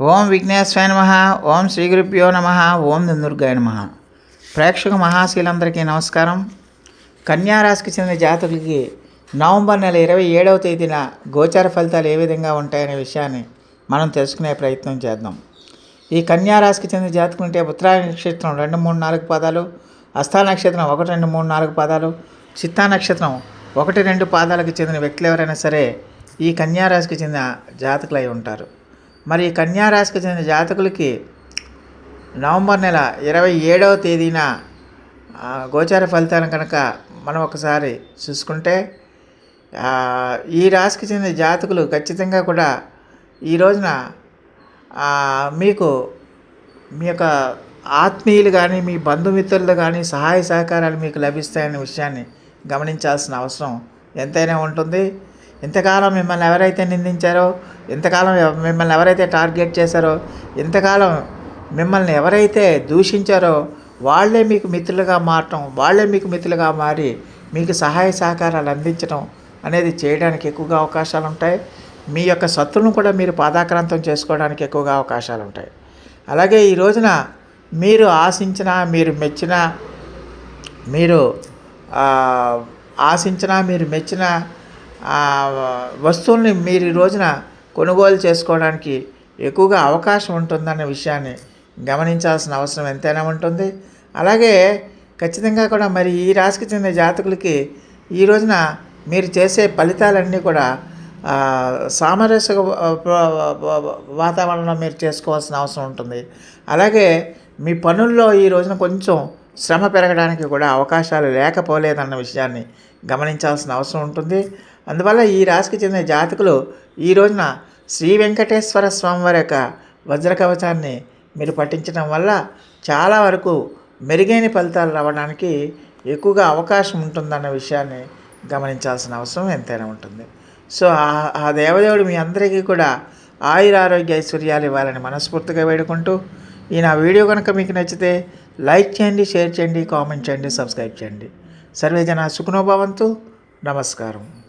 ఓం విఘ్నేశ్వరాయ నమ ఓం శ్రీ గురుభ్యో నమ ఓం దుర్గాయ నమ. ప్రేక్షక మహాశీలందరికీ నమస్కారం. కన్యారాశికి చెందిన జాతకులకి నవంబర్ నెల ఇరవై ఏడవ తేదీన గోచార ఫలితాలు ఏ విధంగా ఉంటాయనే విషయాన్ని మనం తెలుసుకునే ప్రయత్నం చేద్దాం. ఈ కన్యా రాశికి చెందిన జాతకులు ఉంటే ఉత్తరా నక్షత్రం రెండు మూడు నాలుగు పాదాలు అస్థా నక్షత్రం ఒకటి రెండు మూడు నాలుగు పాదాలు చిత్తా నక్షత్రం ఒకటి రెండు పాదాలకు చెందిన వ్యక్తులు ఎవరైనా సరే ఈ కన్యారాశికి చెందిన జాతకులు అయి ఉంటారు. మరి కన్యారాశికి కన్యా చెందిన జాతకులకి నవంబర్ నెల ఇరవై ఏడవ తేదీన గోచార ఫలితాలను కనుక మనం ఒకసారి చూసుకుంటే ఈ రాశికి చెందిన జాతకులు ఖచ్చితంగా కూడా ఈ రోజున మీకు మీ యొక్క ఆత్మీయులు కానీ మీ బంధుమిత్రులు కానీ సహాయ సహకారాలు మీకు లభిస్తాయనే విషయాన్ని గమనించాల్సిన అవసరం ఎంతైనా ఉంటుంది. ఇంతకాలం మిమ్మల్ని ఎవరైతే నిందించారో ఇంతకాలం మిమ్మల్ని ఎవరైతే టార్గెట్ చేశారో ఇంతకాలం మిమ్మల్ని ఎవరైతే దూషించారో వాళ్ళే మీకు మిత్రులుగా మారటం వాళ్ళే మీకు మిత్రులుగా మారి మీకు సహాయ సహకారాలు అందించడం అనేది చేయడానికి ఎక్కువగా అవకాశాలు ఉంటాయి. మీ యొక్క శత్రువును కూడా మీరు పాదాక్రాంతం చేసుకోవడానికి ఎక్కువగా అవకాశాలు ఉంటాయి. అలాగే ఈ రోజున మీరు ఆశించిన మీరు మెచ్చిన మీరు ఆశించిన మీరు మెచ్చిన వస్తువుల్ని మీరు ఈ రోజున కొనుగోలు చేసుకోవడానికి ఎక్కువగా అవకాశం ఉంటుందన్న విషయాన్ని గమనించాల్సిన అవసరం ఎంతైనా ఉంటుంది. అలాగే ఖచ్చితంగా కూడా మరి ఈ రాశికి చెందిన జాతకులకి ఈ రోజున మీరు చేసే ఫలితాలన్నీ కూడా సామరస్య వాతావరణంలో మీరు చేసుకోవాల్సిన అవసరం ఉంటుంది. అలాగే మీ పనుల్లో ఈ రోజున కొంచెం శ్రమ పెరగడానికి కూడా అవకాశాలు లేకపోలేదన్న విషయాన్ని గమనించాల్సిన అవసరం ఉంటుంది. అందువల్ల ఈ రాశికి చెందిన జాతకులు ఈ రోజున శ్రీ వెంకటేశ్వర స్వామివారి యొక్క వజ్రకవచాన్ని మీరు పఠించడం వల్ల చాలా వరకు మెరుగైన ఫలితాలు రావడానికి ఎక్కువగా అవకాశం ఉంటుందన్న విషయాన్ని గమనించాల్సిన అవసరం ఎంతైనా ఉంటుంది. సో ఆ- ఆ దేవదేవుడు మీ అందరికీ కూడా ఆయుర ఆరోగ్య ఐశ్వర్యాలు ఇవ్వాలని మనస్ఫూర్తిగా వేడుకుంటూ ఈ నా వీడియో కనుక మీకు నచ్చితే లైక్ చేయండి షేర్ చేయండి కామెంట్ చేయండి సబ్స్క్రైబ్ చేయండి. సర్వేజన సుఖనోభవంతు నమస్కారం.